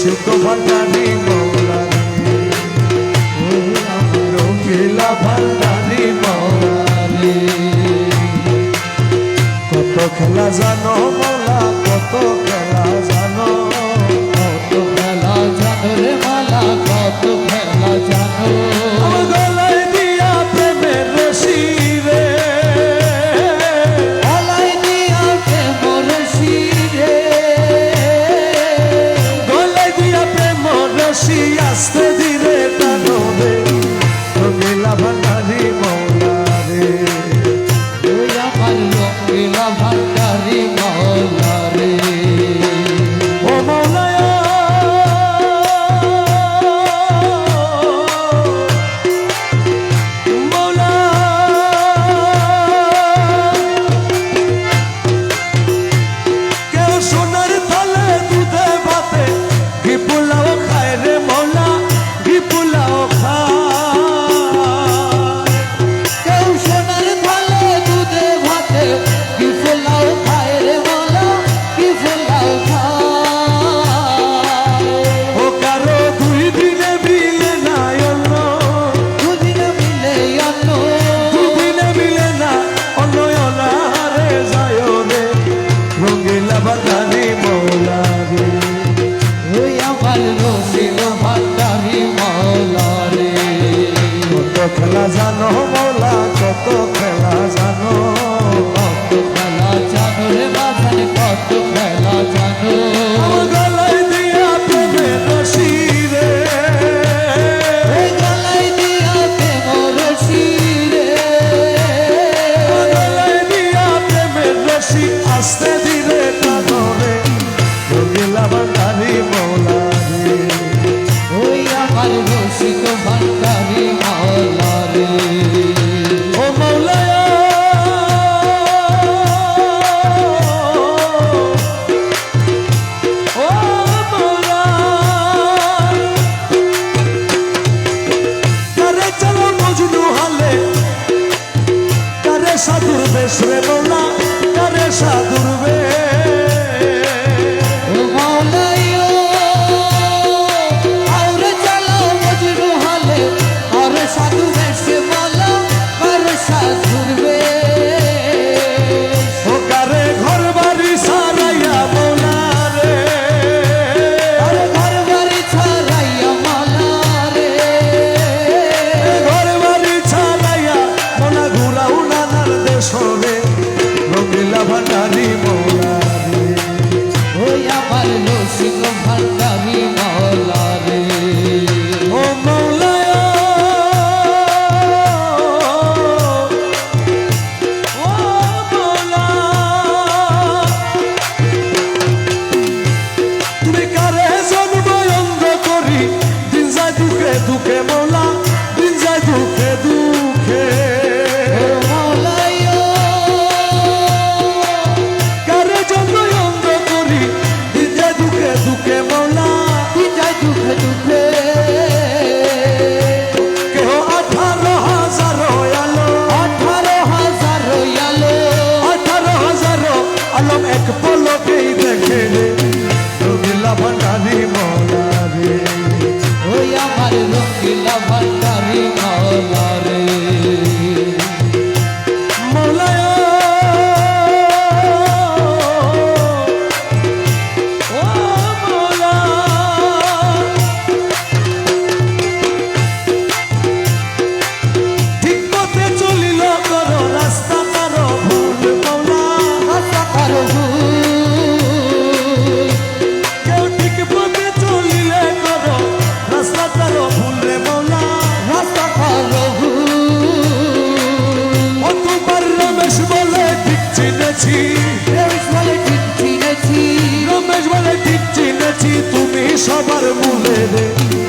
শুদ্ধ ভান্ডারি মৌলানি রঙ্গিলা ভান্ডারি মৌলানি কত খেলা জানো মালা, কত খেলা জানো, কত খেলা জানো রে মালা, কত খেলা জানো। বেশি আসতে ভান্ডারি মৌলা রে। ওই আমার রসিল ভান্ডারি মৌলা রে। কত খেলা জানো মৌলা আস্তে ধীরে সাধুর কোকিলা ভান্ডারি মৌলারি ওই আমার লসিক ভান্ডারি মৌলারি Seni চিনেছি। রমেশ বলে ঠিক চিনেছি তুমি সবার মূলে রে।